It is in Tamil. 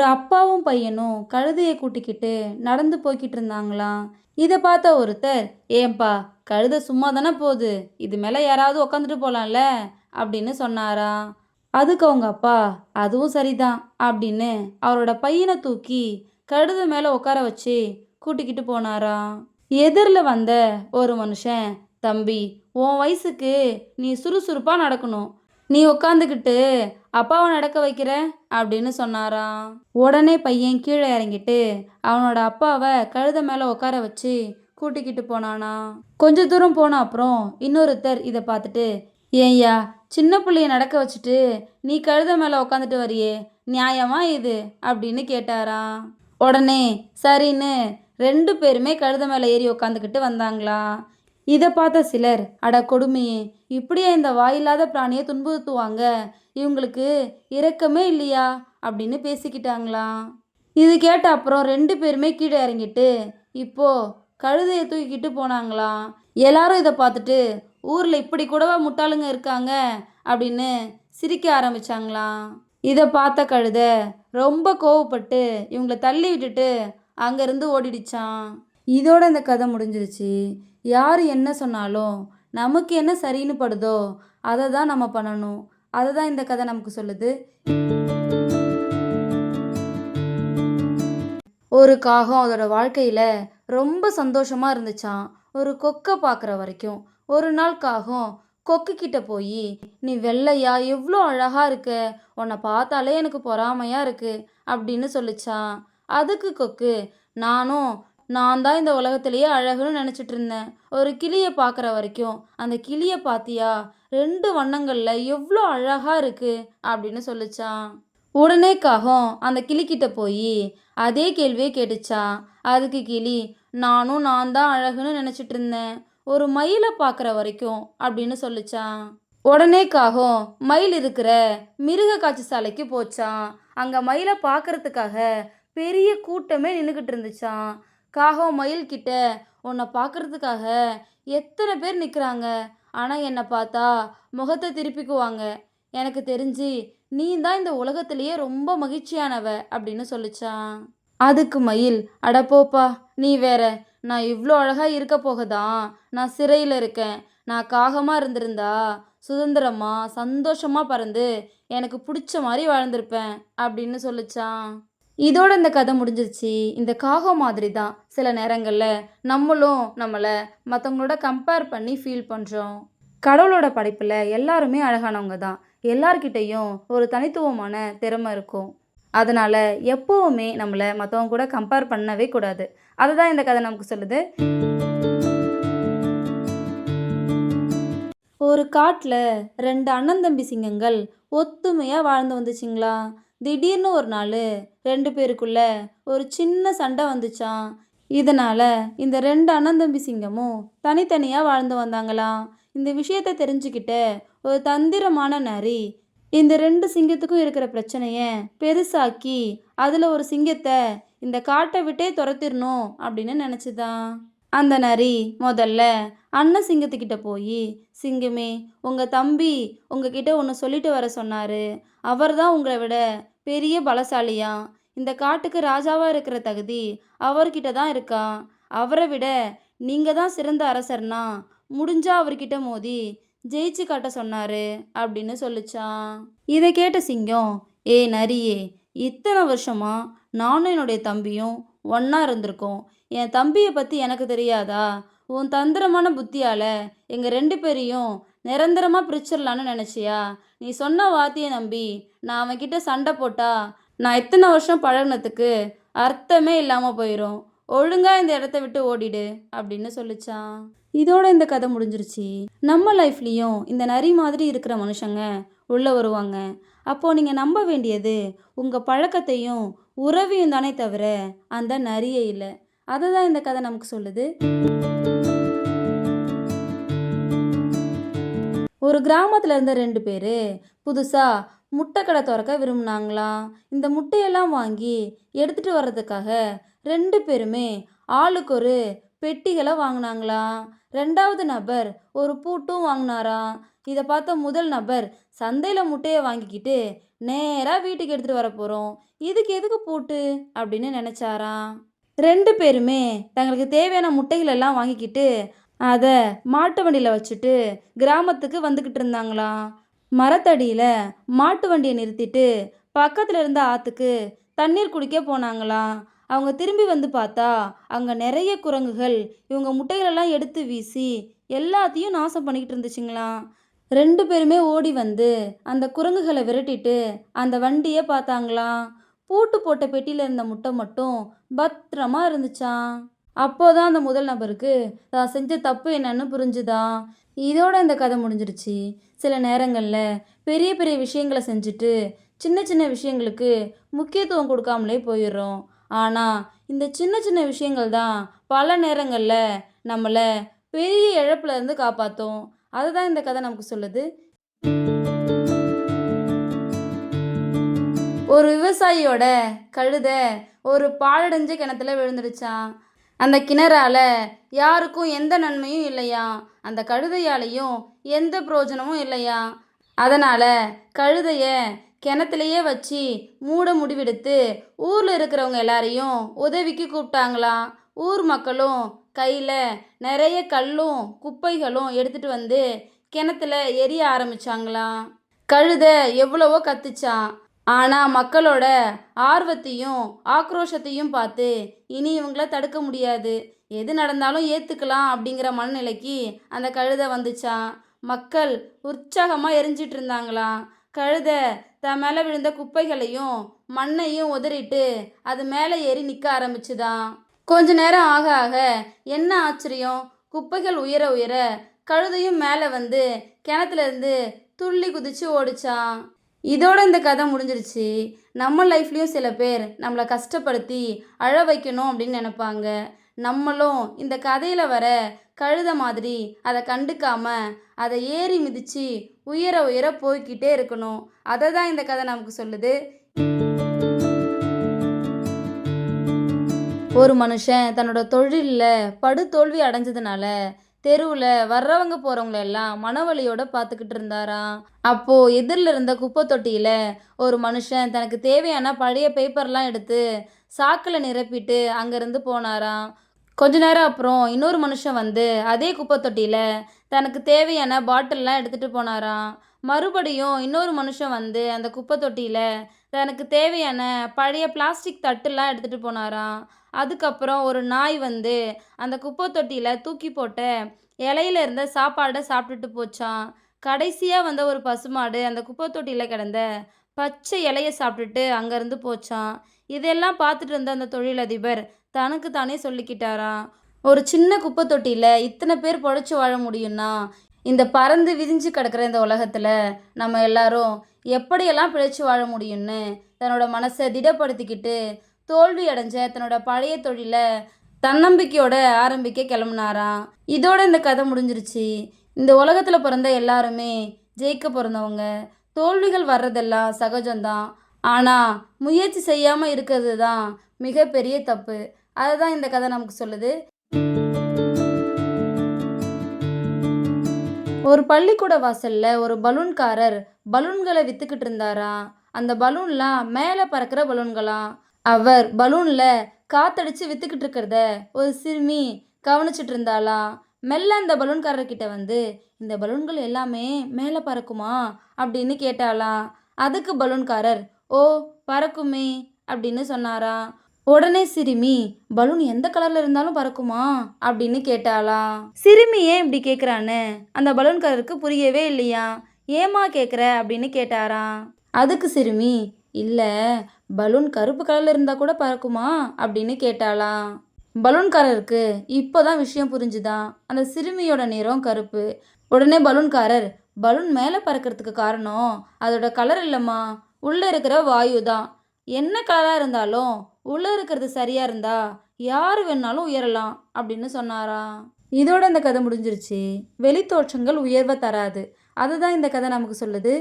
ஒரு அப்பாவும் பையனும் கழுதையை கூட்டிக்கிட்டு நடந்து போய்கிட்டு இருந்தாங்களாம் இதை பார்த்த ஒருத்தர் ஏன்பா கழுதை சும்மா தானே போகுது? இது மேலே யாராவது உக்காந்துட்டு போகலாம்ல அப்படின்னு சொன்னாராம் அதுக்கு அவங்க அப்பா அதுவும் சரிதான் அப்படின்னு அவரோட பையனை தூக்கி கழுதை மேலே உட்கார வச்சு கூட்டிக்கிட்டு போனாராம் எதிரில் வந்த ஒரு மனுஷன் தம்பி உன் வயசுக்கு நீ சுறுசுறுப்பாக நடக்கணும். நீ உட்காந்துக்கிட்டு அப்பாவை நடக்க வைக்கிற? அப்படின்னு சொன்னாராம். உடனே பையன் கீழே இறங்கிட்டு அவனோட அப்பாவை கழுத மேலே உட்கார வச்சு கூட்டிக்கிட்டு போனானா கொஞ்ச தூரம் போன அப்புறம் இன்னொருத்தர் இதை பார்த்துட்டு ஏய்யா சின்ன பிள்ளைய நடக்க வச்சுட்டு நீ கழுத மேலே உட்காந்துட்டு வரியே நியாயமா இது? அப்படின்னு கேட்டாராம். உடனே சரின்னு ரெண்டு பேருமே கழுத மேலே ஏறி உட்காந்துக்கிட்டு வந்தாங்களா? இதை பார்த்த சிலர் அட கொடுமையே இப்படியா இந்த வாயில்லாத பிராணியை துன்புறுத்துவாங்க? இவங்களுக்கு இரக்கமே இல்லையா? அப்படின்னு பேசிக்கிட்டாங்களாம் இது கேட்ட அப்புறம் ரெண்டு பேருமே கீழே இறங்கிட்டு இப்போ கழுதையை தூக்கிக்கிட்டு போனாங்களாம் எல்லாரும் இதை பார்த்துட்டு ஊரில் இப்படி கூடவா முட்டாளுங்க இருக்காங்க? அப்படின்னு சிரிக்க ஆரம்பிச்சாங்களாம் இதை பார்த்த கழுதை ரொம்ப கோவப்பட்டு இவங்களை தள்ளி விட்டுட்டு அங்கேருந்து ஓடிடுச்சான் இதோட இந்த கதை முடிஞ்சிருச்சு. யார் என்ன சொன்னாலும் நமக்கு என்ன சரின்னு படுதோ அதை தான் நம்ம பண்ணணும். அதை தான் இந்த கதை நமக்கு சொல்லுது. ஒரு காகம் அதோட வாழ்க்கையில் ரொம்ப சந்தோஷமாக இருந்துச்சான் ஒரு கொக்கை பார்க்குற வரைக்கும். ஒரு நாள் காகம் கொக்கு கிட்ட போய் நீ வெள்ளையா? எவ்வளோ அழகாக இருக்க. உன்னை பார்த்தாலே எனக்கு பொறாமையாக இருக்குது அப்படின்னு சொல்லிச்சான் அதுக்கு கொக்கு நானும் நான் தான் இந்த உலகத்திலேயே அழகுன்னு நினச்சிட்டு இருந்தேன். ஒரு கிளியை பார்க்குற வரைக்கும் அந்த கிளியை பார்த்தியா? ரெண்டு வண்ணங்களில் எவ்வளோ அழகாக இருக்குது அப்படின்னு சொல்லிச்சான் உடனே காகம் அந்த கிளிக்கிட்ட போய் அதே கேள்வியை கேட்டுச்சான் அதுக்கு கிளி நானும் நான் தான் அழகுன்னு நினச்சிட்டு இருந்தேன். ஒரு மயிலை பார்க்குற வரைக்கும் அப்படின்னு சொல்லிச்சான் உடனே காகம் மயில் இருக்கிற மிருக காட்சி சாலைக்கு போச்சான் அங்கே மயிலை பார்க்கறதுக்காக பெரிய கூட்டமே நின்றுக்கிட்டு இருந்துச்சான் காகம் மயில் கிட்ட உன்னை பார்க்கறதுக்காக எத்தனை பேர் நிற்கிறாங்க ஆனால் என்னை பார்த்தா முகத்தை திருப்பிக்குவாங்க. எனக்கு தெரிஞ்சு நீ தான் இந்த உலகத்திலேயே ரொம்ப மகிழ்ச்சியானவ அப்படின்னு சொல்லிச்சான். அதுக்கு மயில் அட போப்பா நீ வேற நான் இவ்வளோ அழகாக இருக்க போகதான். நான் சிறையில் இருக்கேன். நான் காகமாக இருந்திருந்தா சுதந்திரமாக சந்தோஷமாக பறந்து எனக்கு பிடிச்ச மாதிரி வாழ்ந்திருப்பேன் அப்படின்னு சொல்லிச்சான். இதோட இந்த கதை முடிஞ்சிருச்சு. இந்த காகம் மாதிரி தான் சில நேரங்களில் நம்மளும் நம்மளை மற்றவங்களோட கம்பேர் பண்ணி ஃபீல் பண்ணுறோம் கடவுளோட படைப்பில் எல்லாருமே அழகானவங்க தான். எல்லார்கிட்டேயும் ஒரு தனித்துவமான திறமை இருக்கும். அதனால் எப்போவுமே நம்மளை மற்றவங்க கூட கம்பேர் பண்ணவே கூடாது. அதை தான் இந்த கதை நமக்கு சொல்லுது. ஒரு காட்டில் ரெண்டு அண்ணன் தம்பி சிங்கங்கள் ஒத்துமையாக வாழ்ந்து வந்துச்சுங்களா? திடீர்னு ஒரு நாள் ரெண்டு பேருக்குள்ள ஒரு சின்ன சண்டை வந்துச்சான் இதனால் இந்த ரெண்டு அண்ணன் தம்பி சிங்கமும் தனித்தனியாக வாழ்ந்து வந்தாங்களாம். இந்த விஷயத்தை தெரிஞ்சுக்கிட்ட ஒரு தந்திரமான நரி இந்த ரெண்டு சிங்கத்துக்கும் இருக்கிற பிரச்சனையை பெருசாக்கி அதில் ஒரு சிங்கத்தை இந்த காட்டை விட்டே துரத்திடணும் அப்படின்னு நினச்சிதான். அந்த நரி முதல்ல அண்ணன் சிங்கத்துக்கிட்ட போய் சிங்கமே உங்கள் தம்பி உங்ககிட்ட ஒன்று சொல்லிட்டு வர சொன்னார். அவர் தான் உங்களை விட பெரிய பலசாலியா? இந்த காட்டுக்கு ராஜாவாக இருக்கிற தகுதி அவர்கிட்ட தான் இருக்கா? அவரை விட நீங்கள் தான் சிறந்த அரசர்னா முடிஞ்சா அவர்கிட்ட மோதி ஜெயிச்சு காட்ட சொன்னாரு அப்படின்னு சொல்லிச்சான் இதை கேட்ட சிங்கம் ஏ நரியே இத்தனை வருஷமா நானும் என்னுடைய தம்பியும் ஒன்றா இருந்திருக்கோம். என் தம்பியை பற்றி எனக்கு தெரியாதா? உன் தந்திரமான புத்தியால் எங்கள் ரெண்டு பேரையும் நிரந்தரமாக பிரிச்சிடலான்னு நினச்சியா? நீ சொன்ன வார்த்தையை நம்பி நான் அவன்கிட்ட சண்டை போட்டா நான் எத்தனை வருஷம் பழகினத்துக்கு அர்த்தமே இல்லாமல் போயிடும் ஒழுங்காக இந்த இடத்த விட்டு ஓடிடு அப்படின்னு சொல்லிச்சான். இதோட இந்த கதை முடிஞ்சிருச்சு. நம்ம லைஃப்லேயும் இந்த நரி மாதிரி இருக்கிற மனுஷங்க உள்ளே வருவாங்க. அப்போது நீங்கள் நம்ப வேண்டியது உங்கள் பழக்கத்தையும் உறவையும் தானே தவிர அந்த நரியை இல்லை. அதை தான் இந்த கதை நமக்கு சொல்லுது. ஒரு கிராமத்தில் இருந்த ரெண்டு பேர் புதுசாக முட்டை கடை திறக்க விரும்பினாங்களாம் இந்த முட்டையெல்லாம் வாங்கி எடுத்துகிட்டு வர்றதுக்காக ரெண்டு பேருமே ஆளுக்கு ஒரு பெட்டிகளை வாங்கினாங்களாம் ரெண்டாவது நபர் ஒரு பூட்டும் வாங்கினாராம் இதை பார்த்த முதல் நபர் சந்தையில் முட்டையை வாங்கிக்கிட்டு நேராக வீட்டுக்கு எடுத்துகிட்டு வர போகிறோம் இதுக்கு எதுக்கு பூட்டு? அப்படின்னு நினச்சாராம். ரெண்டு பேருமே தங்களுக்கு தேவையான முட்டைகளெல்லாம் வாங்கிக்கிட்டு அதை மாட்டு வண்டியில் வச்சுட்டு கிராமத்துக்கு வந்துக்கிட்டு இருந்தாங்களாம் மரத்தடியில் மாட்டு வண்டியை நிறுத்திட்டு பக்கத்தில் இருந்த ஆற்றுக்கு தண்ணீர் குடிக்க போனாங்களாம் அவங்க திரும்பி வந்து பார்த்தா அங்கே நிறைய குரங்குகள் இவங்க முட்டைகளெல்லாம் எடுத்து வீசி எல்லாத்தையும் நாசம் பண்ணிக்கிட்டு இருந்துச்சுங்களாம் ரெண்டு பேருமே ஓடி வந்து அந்த குரங்குகளை விரட்டிட்டு அந்த வண்டியை பார்த்தாங்களாம் பூட்டு போட்ட பெட்டியில் இருந்த முட்டை மட்டும் பத்திரமா இருந்துச்சாம் அப்போதான் அந்த முதல் நபருக்கு தான் செஞ்ச தப்பு என்னன்னு புரிஞ்சுதா? இதோட இந்த கதை முடிஞ்சிருச்சு. சில நேரங்களில் பெரிய பெரிய விஷயங்களை செஞ்சுட்டு சின்ன சின்ன விஷயங்களுக்கு முக்கியத்துவம் கொடுக்காமலே போயிடுறோம். ஆனால் இந்த சின்ன சின்ன விஷயங்கள் தான் பல நேரங்களில் நம்மளை பெரிய இழப்புல இருந்து காப்பாற்றும் அதுதான் இந்த கதை நமக்கு சொல்லுது. ஒரு விவசாயியோட கழுதை ஒரு பாழடைஞ்ச கிணத்துல விழுந்துடுச்சான் அந்த கிணறால யாருக்கும் எந்த நன்மையும் இல்லையா? அந்த கழுதையாலையும் எந்த பிரயோஜனமும் இல்லையா? அதனால் கழுதைய கிணத்துலையே வச்சு மூட முடிவெடுத்து ஊரில் இருக்கிறவங்க எல்லாரையும் உதவிக்கு கூப்பிட்டாங்களாம் ஊர் மக்களும் கையில் நிறைய கல்லும் குப்பைகளும் எடுத்துகிட்டு வந்து கிணத்துல எரிய ஆரம்பிச்சாங்களா? கழுதை எவ்வளவோ கத்துச்சான் ஆனால் மக்களோட ஆர்வத்தையும் ஆக்ரோஷத்தையும் பார்த்து இனி இவங்கள தடுக்க முடியாது. எது நடந்தாலும் ஏற்றுக்கலாம் அப்படிங்கிற மனநிலைக்கு அந்த கழுதை வந்துச்சான் மக்கள் உற்சாகமாக எரிஞ்சிட்டு இருந்தாங்களாம் கழுதை தன் மேலே விழுந்த குப்பைகளையும் மண்ணையும் உதறிட்டு அது மேலே ஏறி நிற்க ஆரம்பிச்சுதான் கொஞ்ச நேரம் ஆக ஆக என்ன ஆச்சரியம்? குப்பைகள் உயர உயர கழுதையும் மேலே வந்து கிணத்துலேருந்து துள்ளி குதிச்சு ஓடிச்சான் இதோட இந்த கதை முடிஞ்சிருச்சு. நம்ம லைஃப்லேயும் சில பேர் நம்மளை கஷ்டப்படுத்தி அழ வைக்கணும் அப்படின்னு நினைப்பாங்க. நம்மளும் இந்த கதையில் வர கழுத மாதிரி அதை கண்டுக்காம அதை ஏறி மிதித்து உயர உயர போய்க்கிட்டே இருக்கணும். அதை தான் இந்த கதை நமக்கு சொல்லுது. ஒரு மனுஷன் தன்னோட தொழிலில் படுதோல்வி அடைஞ்சதுனால தெருவில் வர்றவங்க போகிறவங்கள எல்லாம் மனவழியோட பார்த்துக்கிட்டு இருந்தாராம். அப்போது எதிரில் இருந்த குப்பை தொட்டியில் ஒரு மனுஷன் தனக்கு தேவையான பழைய பேப்பர்லாம் எடுத்து சாக்கில் நிரப்பிட்டு அங்கேருந்து போனாராம். கொஞ்ச நேரம் அப்புறம் இன்னொரு மனுஷன் வந்து அதே குப்பை தொட்டியில் தனக்கு தேவையான பாட்டில்லாம் எடுத்துகிட்டு போனாராம். மறுபடியும் இன்னொரு மனுஷன் வந்து அந்த குப்பை தொட்டியில் தனக்கு தேவையான பழைய பிளாஸ்டிக் தட்டுலாம் எடுத்துகிட்டு போனாராம். அதுக்கப்புறம் ஒரு நாய் வந்து அந்த குப்பை தொட்டியில் தூக்கி போட்ட இலையில இருந்த சாப்பாடை சாப்பிட்டுட்டு போச்சான் கடைசியாக வந்த ஒரு பசுமாடு அந்த குப்பை தொட்டியில் கிடந்த பச்சை இலையை சாப்பிட்டுட்டு அங்கேருந்து போச்சான் இதெல்லாம் பார்த்துட்டு இருந்த அந்த தொழிலதிபர் தனக்கு தானே சொல்லிக்கிட்டாராம். ஒரு சின்ன குப்பை தொட்டியில் இத்தனை பேர் பொழைச்சி வாழ முடியும்னா இந்த பறந்து விரிஞ்சு கிடக்கிற இந்த உலகத்தில் நம்ம எல்லாரும் எப்படியெல்லாம் பிழைச்சி வாழ முடியும்னு தன்னோட மனசை திடப்படுத்திக்கிட்டு தோல்வி அடைஞ்ச தன்னோட பழைய தொழிலை தன்னம்பிக்கையோட ஆரம்பிக்க கிளம்புனாராம். இதோட இந்த கதை முடிஞ்சிருச்சு. இந்த உலகத்தில் பிறந்த எல்லாருமே ஜெயிக்க பிறந்தவங்க. தோல்விகள் வர்றதெல்லாம் சகஜம்தான். ஆனால் முயற்சி செய்யாமல் இருக்கிறது தான் மிகப்பெரிய தப்பு. அதுதான் இந்த கதை நமக்கு சொல்லுது. ஒரு பள்ளிக்கூட வாசல்ல ஒரு பலூன்காரர் பலூன்களை வித்துக்கிட்டு இருந்தாராம் அந்த பலூன்லாம் மேலே பறக்கிற பலூன்களாம் அவர் பலூனில் காத்தடிச்சு வித்துக்கிட்டு இருக்கிறத ஒரு சிறுமி கவனிச்சிட்டு இருந்தாளாம் மெல்ல அந்த பலூன்காரர்கிட்ட வந்து இந்த பலூன்கள் எல்லாமே மேலே பறக்குமா? அப்படின்னு கேட்டாளாம். அதுக்கு பலூன்காரர். ஓ பறக்குமே அப்படின்னு சொன்னாராம் உடனே சிறுமி பலூன் எந்த கலர்ல இருந்தாலும் பறக்குமா? அப்படின்னு கேட்டாளா சிறுமி ஏன் இப்படி கேட்குறான்னு அந்த பலூன்காரருக்கு புரியவே இல்லையா? ஏமா கேட்குற அப்படின்னு கேட்டாராம். அதுக்கு சிறுமி இல்லை பலூன் கருப்பு கலர்ல இருந்தால் கூட பறக்குமா? அப்படின்னு கேட்டாளாம். பலூன்காரருக்கு இப்போதான் விஷயம் புரிஞ்சுதான். அந்த சிறுமியோட நிறம் கருப்பு. உடனே பலூன்காரர் பலூன் மேலே பறக்கிறதுக்கு காரணம் அதோட கலர் இல்லைம்மா. உள்ளே இருக்கிற வாயு தான் என்ன கலராக இருந்தாலும் உள்ளே இருக்கிறது சரியாக இருந்தா யார் வேணாலும் உயரலாம் அப்படின்னு சொன்னாராம். இதோட இந்த கதை முடிஞ்சிருச்சு. வெளித்தோற்றங்கள் உயர்வை தராது. அதுதான் இந்த கதை நமக்கு சொல்லுது.